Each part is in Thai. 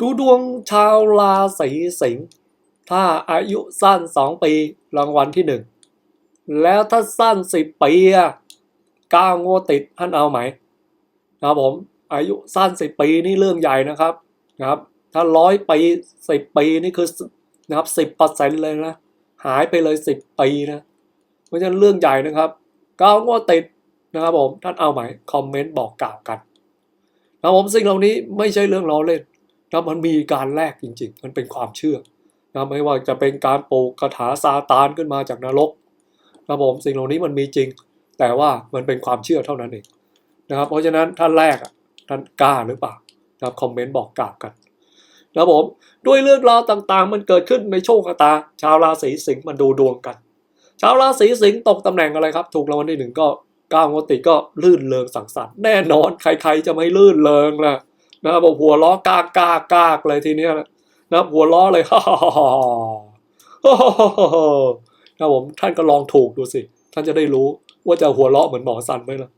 ดูดวงชาวราศีสิงห์ถ้าอายุสั้นสองปีรางวัลที่หนึ่งแล้วถ้าสั้นสิบปีอะก้าวงวติดท่านเอาไหมนะครับผมอายุสั้นสิบปีนี่เรื่องใหญ่นะครับนะครับ ถ้าร้อยปีสิบปีนี่คือนะครับสิบเปอร์เซ็นต์เลยนะ หายไปเลยสิบปีนะเพราะฉะนั้นเรื่องใหญ่นะครับก้าวงวติดนะครับผมท่านเอาไหมคอมเมนต์บอกกล่าวกันนะครับผมสิ่งเหล่านี้ไม่ใช่เรื่องล้อเล่น นะมันมีการแลกจริง ๆ มันเป็นความเชื่อนะไม่ว่าจะเป็นการปลูกคาถาซาตานขึ้นมาจากนรกนะผมสิ่งเหล่านี้มันมีจริง แต่ว่ามันเป็นความเชื่อเท่านั้นเองนะครับเพราะฉะนั้นท่านแรกอะท่านกล้าหรือเปล่านะครับคอมเมนต์บอกกล่าวกันนะผมด้วยเรื่องราวต่างๆ มันเกิดขึ้นในโชคชะตา ชาวราศีสิงห์มันดูดวงกัน ชาวราศีสิงห์ตกตำแหน่งอะไรครับ ถูกรางวัลที่หนึ่งก็ก้าวงติก็ลื่นเริงสังสรรค์แน่นอนใครๆจะไม่ลื่นเริงล่ะ นะครับอกหัวล้อกากากกากเลยทีเนี้ยนะครับหัวล้อเลยฮ่าฮ่าฮ่าฮ่าฮ่าฮ่านะครับผมท่านก็ลองถูกดูสิ ท่านจะได้รู้ว่าจะหัวเราะเหมือนหมอสันไหมล่ะ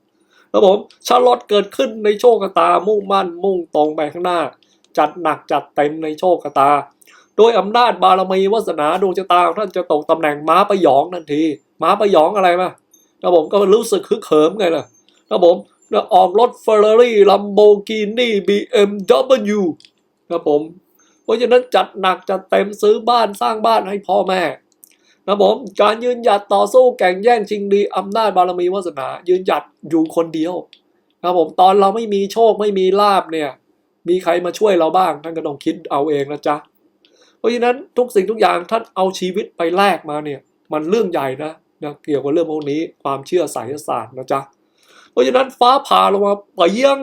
ครับผมชาลอตเกิดขึ้นในโชคชะตามุ่งมั่น มุ่งตรงไปข้างหน้า จัดหนักจัดเต็มในโชคชะตา โดยอำนาจบารมีวาสนาดวงชะตาท่านจะตกตำแหน่งม้าประยองทันที ม้าประยองอะไรมาครับผมก็รู้สึกคึกเขิมไงล่ะครับผม แล้วออกรถ Ferrari Lamborghini BMW ครับผม เพราะฉะนั้นจัดหนักจัดเต็มซื้อบ้านสร้างบ้านให้พ่อแม่นะผมการยืนหยัดต่อสู้แข่งแย่งชิงดีอำนาจบารมีวาสนา ยืนหยัดอยู่คนเดียวนะผมตอนเราไม่มีโชคไม่มีลาบเนี่ย มีใครมาช่วยเราบ้างท่านก็ต้องคิดเอาเองนะจ๊ะเพราะฉะนั้นทุกสิ่งทุกอย่างท่านเอาชีวิตไปแลกมาเนี่ย มันเรื่องใหญ่นะนะเกี่ยวกับเรื่องพวกนี้ความเชื่อไสยศาสตร์นะจ๊ะ ราะฉะนั้นฟ้าผ่าลงมาเปี้ยง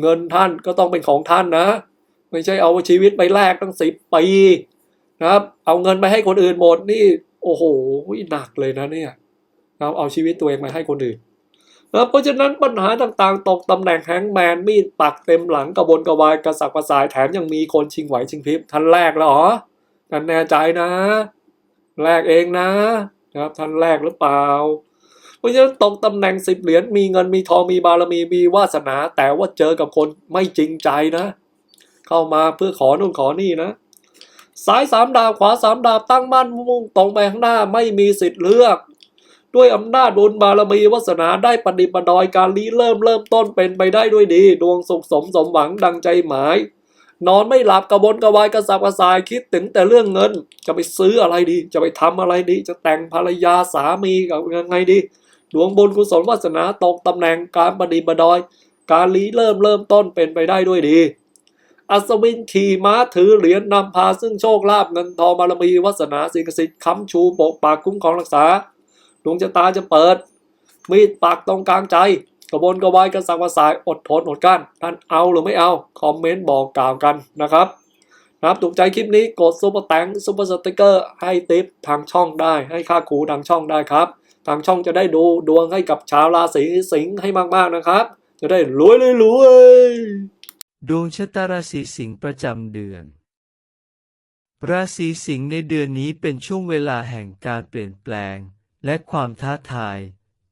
เงินท่านก็ต้องเป็นของท่านนะ ไม่ใช่เอาชีวิตไปแลกตั้งสิบปีนะครับ เอาเงินไปให้คนอื่นหมดนี่ โอ้โหหนักเลยนะเนี่ยนะครับเอาชีวิตตัวเองไปให้คนอื่นนะเพราะฉะนั้นปัญหาต่างๆ ตกตำแหน่งแฮงแมนมีดปักเต็มหลังกระบนกระวายกระสับกระส่ายแถมยังมีคนชิงไหวชิงพริบท่านแรกแล้วหรอท่านแน่ใจนะ แรกเองนะ นะครับท่านแรกหรือเปล่า เพราะฉะนั้นตกตำแหน่งสิบเหรียญมีเงินมีทองมีบารมีมีวาสนา แต่ว่าเจอกับคนไม่จริงใจนะ เข้ามาเพื่อขอนู่นขอนี่นะซ้ายสามดาบขวาสามดาบตั้งมั่นมุ่งตรงไปข้างหน้าไม่มีสิทธิ์เลือก ด้วยอำนาจบุญบารมีวาสนาได้ปฏิปดอยการลี้เริ่มเริ่มต้นเป็นไปได้ด้วยดี ดวงสุขสมสมหวังดังใจหมาย นอนไม่หลับกระบนกระวายกระสับกระส่ายคิดถึงแต่เรื่องเงิน จะไปซื้ออะไรดี จะไปทำอะไรดี จะแต่งภรรยาสามีกับยังไงดี ดวงบุญกุศลวาสนาตกตำแหน่งการปฏิบัติดอย การลีเริ่มเริ่มต้นเป็นไปได้ด้วยดี อัศวินขี่ม้าถือเหรียญนำพาซึ่งโชคลาภเงินทองบารมีวาสนาสิ่งศักดิ์สิทธิ์ค้ำชูปกปากคุ้มครองรักษาดวงชะตาจะเปิด มีดปักตรงกลางใจ กระบนกระวายกระสังกระสายอดทนอดกั้นท่านเอาหรือไม่เอาคอมเมนต์บอกกล่าวกันนะครับนะครับถูกใจคลิปนี้กดซุปเปอร์แตงซุปเปอร์สติกเกอร์ให้ติปทางช่องได้ให้ค่าครูทางช่องได้ครับ ทางช่องจะได้ดูดวงให้กับชาวราศีสิงห์ให้มากๆนะครับ จะได้รวยเลยรวยดวงชะตาราศีสิงห์ประจำเดือน ราศีสิงห์ในเดือนนี้เป็นช่วงเวลาแห่งการเปลี่ยนแปลง และความท้าทาย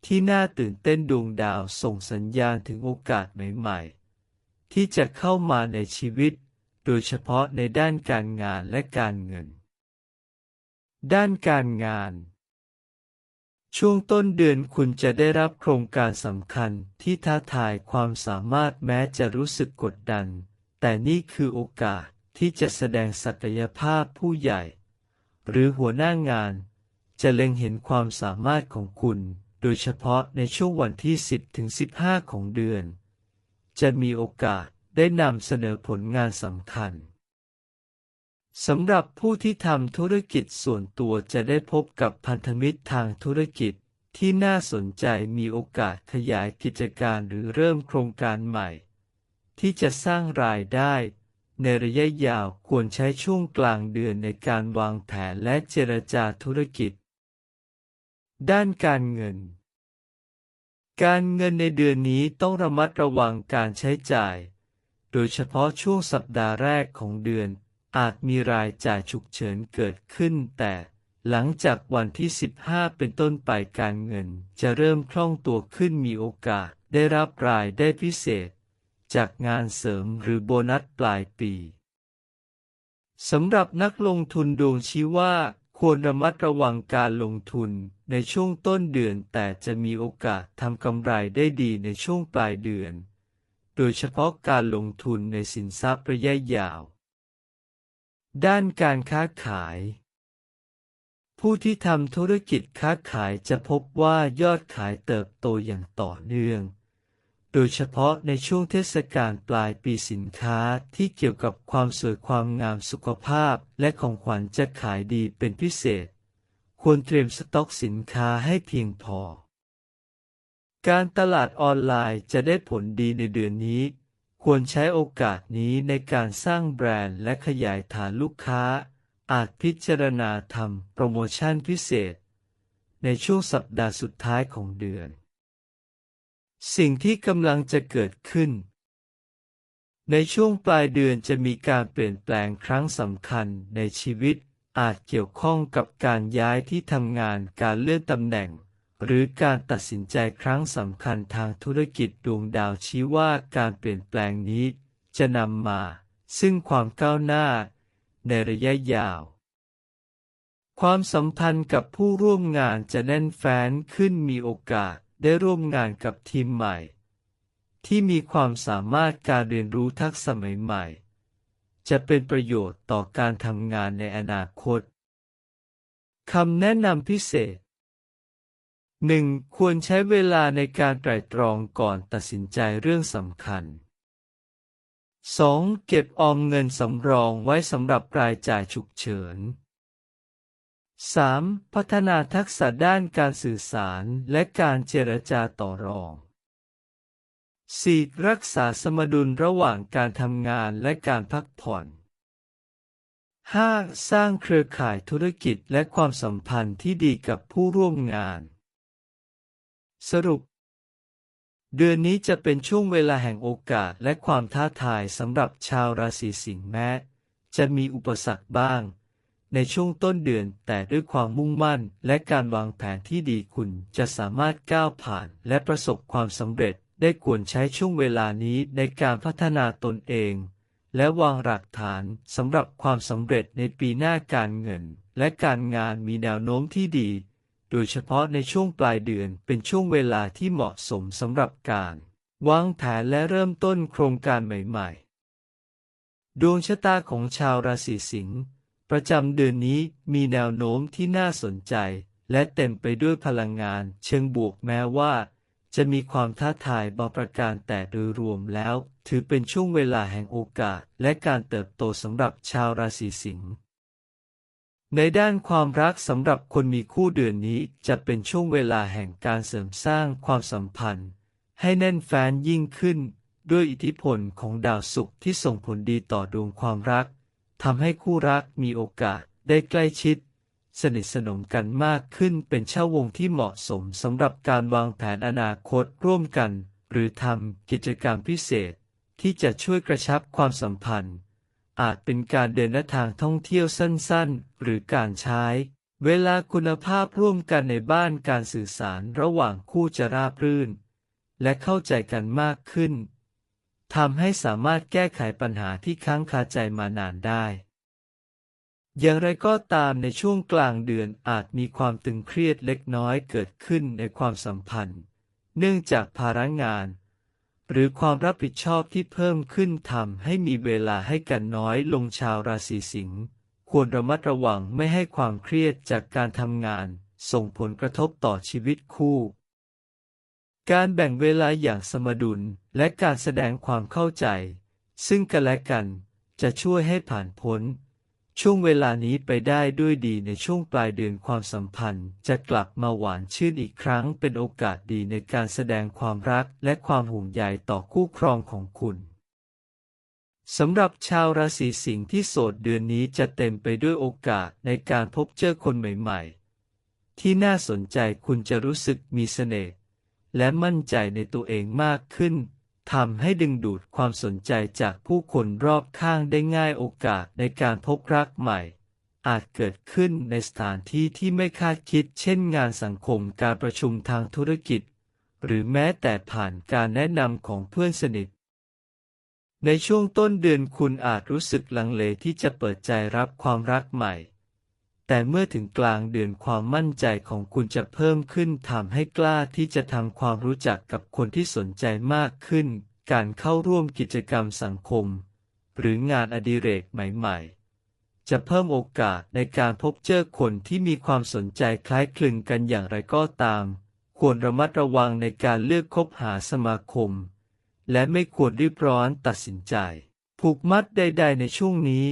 ที่น่าตื่นเต้นดวงดาวส่งสัญญาณถึงโอกาสใหม่ๆ ที่จะเข้ามาในชีวิต โดยเฉพาะในด้านการงานและการเงิน ด้านการงาน ช่วงต้นเดือนคุณจะได้รับโครงการสำคัญที่ท้าทายความสามารถแม้จะรู้สึกกดดัน แต่นี่คือโอกาสที่จะแสดงศักยภาพผู้ใหญ่ หรือหัวหน้างาน จะเล็งเห็นความสามารถของคุณ โดยเฉพาะในช่วงวันที่ 10ถึง15 ของเดือน จะมีโอกาสได้นำเสนอผลงานสำคัญ สำหรับผู้ที่ทำธุรกิจส่วนตัวจะได้พบกับพันธมิตรทางธุรกิจที่น่าสนใจมีโอกาสขยายกิจการหรือเริ่มโครงการใหม่ ที่จะสร้างรายได้ ในระยะยาวควรใช้ช่วงกลางเดือนในการวางแผนและเจรจาธุรกิจ ด้านการเงิน การเงินในเดือนนี้ต้องระมัดระวังการใช้จ่าย โดยเฉพาะช่วงสัปดาห์แรกของเดือน อาจมีรายจ่ายฉุกเฉินเกิดขึ้น แต่หลังจากวันที่ 15 เป็นต้นไปการเงิน จะเริ่มคล่องตัวขึ้นมีโอกาสได้รับรายได้พิเศษ จากงานเสริมหรือโบนัสปลายปีสำหรับนักลงทุนดวงชี้ว่า ควรระมัดระวังการลงทุนในช่วงต้นเดือนแต่จะมีโอกาสทำกำไรได้ดีในช่วงปลายเดือน โดยเฉพาะการลงทุนในสินทรัพย์ระยะยาว ด้านการค้าขาย ผู้ที่ทำธุรกิจค้าขายจะพบว่ายอดขายเติบโตอย่างต่อเนื่อง โดยเฉพาะในช่วงเทศกาลปลายปีสินค้าที่เกี่ยวกับความสวยความงามสุขภาพและของขวัญจะขายดีเป็นพิเศษ ควรเตรียมสต็อกสินค้าให้เพียงพอ การตลาดออนไลน์จะได้ผลดีในเดือนนี้ ควรใช้โอกาสนี้ในการสร้างแบรนด์และขยายฐานลูกค้า อาจพิจารณาทำโปรโมชั่นพิเศษ ในช่วงสัปดาห์สุดท้ายของเดือน สิ่งที่กำลังจะเกิดขึ้น ในช่วงปลายเดือนจะมีการเปลี่ยนแปลงครั้งสำคัญในชีวิตอาจเกี่ยวข้องกับการย้ายที่ทำงานการเลื่อนตำแหน่ง หรือการตัดสินใจครั้งสำคัญทางธุรกิจดวงดาวชี้ว่าการเปลี่ยนแปลงนี้จะนำมา ซึ่งความก้าวหน้า ในระยะยาว ความสัมพันธ์กับผู้ร่วมงานจะแน่นแฟ้นขึ้นมีโอกาสได้ร่วมงานกับทีมใหม่ ที่มีความสามารถการเรียนรู้ทักษะใหม่ๆจะเป็นประโยชน์ต่อการทำงานในอนาคตคำแนะนำพิเศษ 1. ควรใช้เวลาในการไตร่ตรองก่อนตัดสินใจเรื่องสำคัญ 2. เก็บออมเงินสำรองไว้สำหรับรายจ่ายฉุกเฉิน 3. พัฒนาทักษะด้านการสื่อสารและการเจรจาต่อรอง 4. รักษาสมดุลระหว่างการทำงานและการพักผ่อน 5. สร้างเครือข่ายธุรกิจและความสัมพันธ์ที่ดีกับผู้ร่วมงาน สรุป เดือนนี้จะเป็นช่วงเวลาแห่งโอกาสและความท้าทายสำหรับชาวราศีสิงห์แม้ จะมีอุปสรรคบ้าง ในช่วงต้นเดือนแต่ด้วยความมุ่งมั่นและการวางแผนที่ดีคุณจะสามารถก้าวผ่านและประสบความสำเร็จได้ควรใช้ช่วงเวลานี้ในการพัฒนาตนเอง และวางหลักฐานสำหรับความสำเร็จในปีหน้าการเงิน และการงานมีแนวโน้มที่ดี โดยเฉพาะในช่วงปลายเดือนเป็นช่วงเวลาที่เหมาะสมสำหรับการวางแผนและเริ่มต้นโครงการใหม่ๆ ดวงชะตาของชาวราศีสิงห์ประจำเดือนนี้มีแนวโน้มที่น่าสนใจ และเต็มไปด้วยพลังงานเชิงบวกแม้ว่า จะมีความท้าทายบางประการแต่โดยรวมแล้ว ถือเป็นช่วงเวลาแห่งโอกาสและการเติบโตสำหรับชาวราศีสิงห์ ในด้านความรักสำหรับคนมีคู่เดือนนี้จะเป็นช่วงเวลาแห่งการเสริมสร้างความสัมพันธ์ ให้แน่นแฟ้นยิ่งขึ้น ด้วยอิทธิพลของดาวศุกร์ที่ส่งผลดีต่อดวงความรักทำให้คู่รักมีโอกาสได้ใกล้ชิด สนิทสนมกันมากขึ้นเป็นเช่าวงที่เหมาะสมสำหรับการวางแผนอนาคตร่วมกัน หรือทำกิจกรรมพิเศษ ที่จะช่วยกระชับความสัมพันธ์ อาจเป็นการเดินทางท่องเที่ยวสั้นๆ หรือการใช้ เวลาคุณภาพร่วมกันในบ้านการสื่อสารระหว่างคู่จะราบรื่น และเข้าใจกันมากขึ้นทำให้สามารถแก้ไขปัญหาที่ค้างคาใจมานานได้ อย่างไรก็ตามในช่วงกลางเดือนอาจมีความตึงเครียดเล็กน้อยเกิดขึ้นในความสัมพันธ์ เนื่องจากภาระงาน หรือความรับผิดชอบที่เพิ่มขึ้นทำให้มีเวลาให้กันน้อยลงชาวราศีสิงห์ควรระมัดระวังไม่ให้ความเครียดจากการทำงาน ส่งผลกระทบต่อชีวิตคู่ การแบ่งเวลาอย่างสมดุลและการแสดงความเข้าใจ ซึ่งกันและกันจะช่วยให้ผ่านพ้น ช่วงเวลานี้ไปได้ด้วยดีในช่วงปลายเดือนความสัมพันธ์ จะกลับมาหวานชื่นอีกครั้งเป็นโอกาสดีในการแสดงความรักและความห่วงใยต่อคู่ครองของคุณสำหรับชาวราศีสิงห์ที่โสดเดือนนี้จะเต็มไปด้วยโอกาสในการพบเจอคนใหม่ๆ ที่น่าสนใจคุณจะรู้สึกมีเสน่ห์และมั่นใจในตัวเองมากขึ้น ทำให้ดึงดูดความสนใจจากผู้คนรอบข้างได้ง่ายโอกาสในการพบรักใหม่ อาจเกิดขึ้นในสถานที่ที่ไม่คาดคิด เช่นงานสังคมการประชุมทางธุรกิจ หรือแม้แต่ผ่านการแนะนำของเพื่อนสนิท ในช่วงต้นเดือนคุณอาจรู้สึกลังเลที่จะเปิดใจรับความรักใหม่ แต่เมื่อถึงกลางเดือนความมั่นใจของคุณจะเพิ่มขึ้นทำให้กล้าที่จะทำความรู้จักกับคนที่สนใจมากขึ้น การเข้าร่วมกิจกรรมสังคม หรืองานอดิเรกใหม่ๆ จะเพิ่มโอกาสในการพบเจอคนที่มีความสนใจคล้ายคลึงกันอย่างไรก็ตาม ควรระมัดระวังในการเลือกคบหาสมาคม และไม่ควรรีบร้อนตัดสินใจ ผูกมัดใด ๆ ในช่วงนี้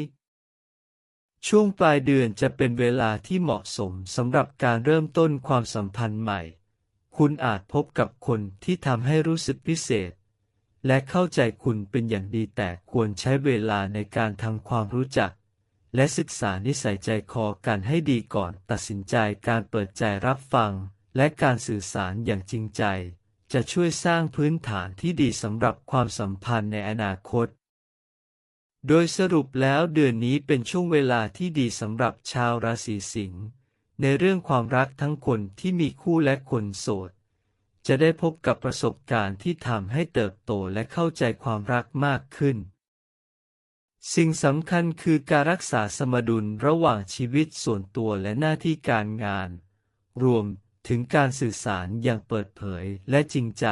ช่วงปลายเดือนจะเป็นเวลาที่เหมาะสมสำหรับการเริ่มต้นความสัมพันธ์ใหม่ คุณอาจพบกับคนที่ทำให้รู้สึกพิเศษ และเข้าใจคุณเป็นอย่างดีแต่ควรใช้เวลาในการทำความรู้จัก และศึกษานิสัยใจคอกันให้ดีก่อนตัดสินใจการเปิดใจรับฟัง และการสื่อสารอย่างจริงใจ จะช่วยสร้างพื้นฐานที่ดีสำหรับความสัมพันธ์ในอนาคต โดยสรุปแล้วเดือนนี้เป็นช่วงเวลาที่ดีสำหรับชาวราศีสิงห์ในเรื่องความรักทั้งคนที่มีคู่และคนโสด จะได้พบกับประสบการณ์ที่ทำให้เติบโตและเข้าใจความรักมากขึ้น สิ่งสำคัญคือการรักษาสมดุลระหว่างชีวิตส่วนตัวและหน้าที่การงาน รวมถึงการสื่อสารอย่างเปิดเผยและจริงใจ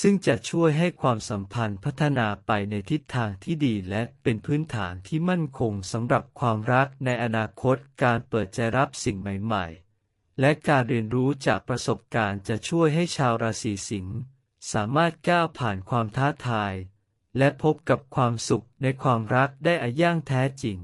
ซึ่งจะช่วยให้ความสัมพันธ์พัฒนาไปในทิศทางที่ดีและเป็นพื้นฐานที่มั่นคงสำหรับความรักในอนาคตการเปิดใจรับสิ่งใหม่ๆ และการเรียนรู้จากประสบการณ์จะช่วยให้ชาวราศีสิงห์สามารถก้าวผ่านความท้าทาย และพบกับความสุขในความรักได้อย่างแท้จริง